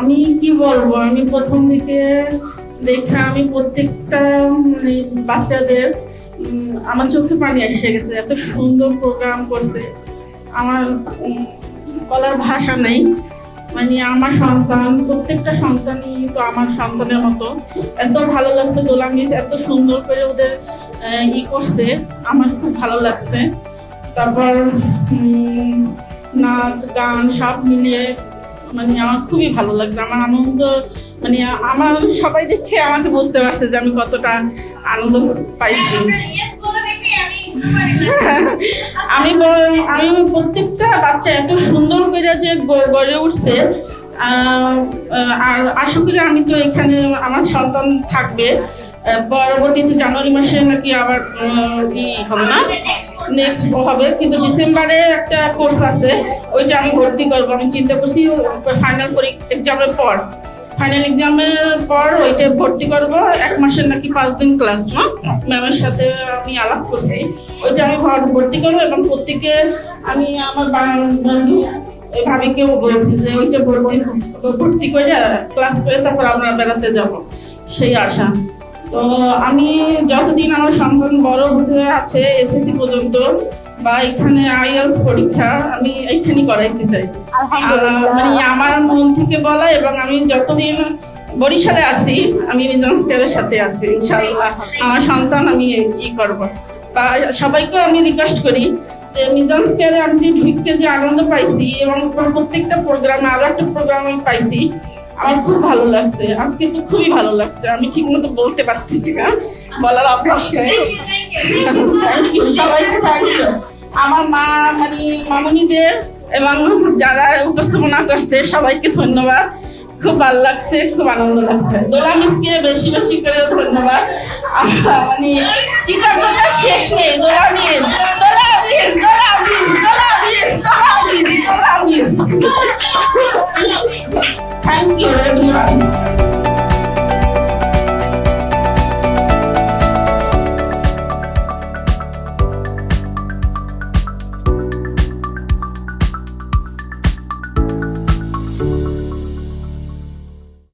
আমি কি বলব, আমি প্রথম দিকে দেখা আমি প্রত্যেকটা মানে বাচ্চাদের আমার চোখে পানি এসে গেছে, এত সুন্দর প্রোগ্রাম করছে। আমার বলার ভাষা নেই। মানে আমার সন্তান, প্রত্যেকটা সন্তানই তো আমার সন্তানের মতো। এত ভালো লাগছে দোলা মিস এত সুন্দর করে ওদের ই করছে। আমার খুব ভালো লাগছে। তারপর নাচ, গান, সব মিলিয়ে মানে আমার খুবই ভালো লাগছে, আমার আনন্দ মানে আমার সবাই দেখে আমাকে বুঝতে পারছে যে আমি কতটা আনন্দ পাইছি। আমি আমি প্রত্যেকটা বাচ্চা এত সুন্দর করে যে গড়ে উঠছে আর আশা করি আমি তো এখানে আমার সন্তান থাকবে পরবর্তীতে জানুয়ারি মাসে নাকি আবার ই হবে না? নেক্সট হবে, কিন্তু ডিসেম্বরে একটা কোর্স আছে, ওইটা আমি ভর্তি করব। আমি চিন্তা করছি ফাইনাল এক্সামের পর ফাইনাল এক্সামের পর। ওইটা ভর্তি করব, এক মাসের নাকি পাঁচ দিন ক্লাস না? ম্যামের সাথে আমি আলাপ করছি। ওইটা আমি ভর- ভর্তি করব এবং প্রত্যেকে আমি আমার বন্ধু ভাবিকেও বলছি যে ওইটা ভর্তি ভর্তি করে ক্লাস করে তারপর আমরা বেড়াতে যাব। সেই আশা। তো আমি যতদিন আমার সন্তান বড় হতে আছে এসএসসি পর্যন্ত বা এখানে আইএলস পরীক্ষা আমি এইখানেই করাইতে চাই। মানে আমার মন থেকে বলা এবং আমি যতদিন বরিশালে আসি আমি মিজান্স কেয়ারের সাথে আসি ইনশাআল্লাহ। আমার সন্তান আমি ই করব। বা সবাইকে আমি রিকোয়েস্ট করি যে মিজান্স কেয়ারে আমি যে ঢুকে যে আনন্দ পাইছি এবং প্রত্যেকটা প্রোগ্রামে আরও একটা প্রোগ্রাম পাইছি আমার খুব ভালো লাগছে। আজকে তো খুবই ভালো লাগছে। আমি ঠিক মতো বলতে পারতেছি না। বলার অভ্যাস নেই। সবাইকে থ্যাংক ইউ আমার মা মানে মামুনিদের এবং যারা উপস্থাপনা করছে, সবাইকে ধন্যবাদ। খুব ভালো লাগছে, খুব আনন্দ লাগছে। দোলা মিসকে বেশি বেশি করে ধন্যবাদ। মানে কৃতজ্ঞতা শেষ নেই। Dola miss Dola miss Dola miss Dola miss Dola miss Dola miss thank you everyone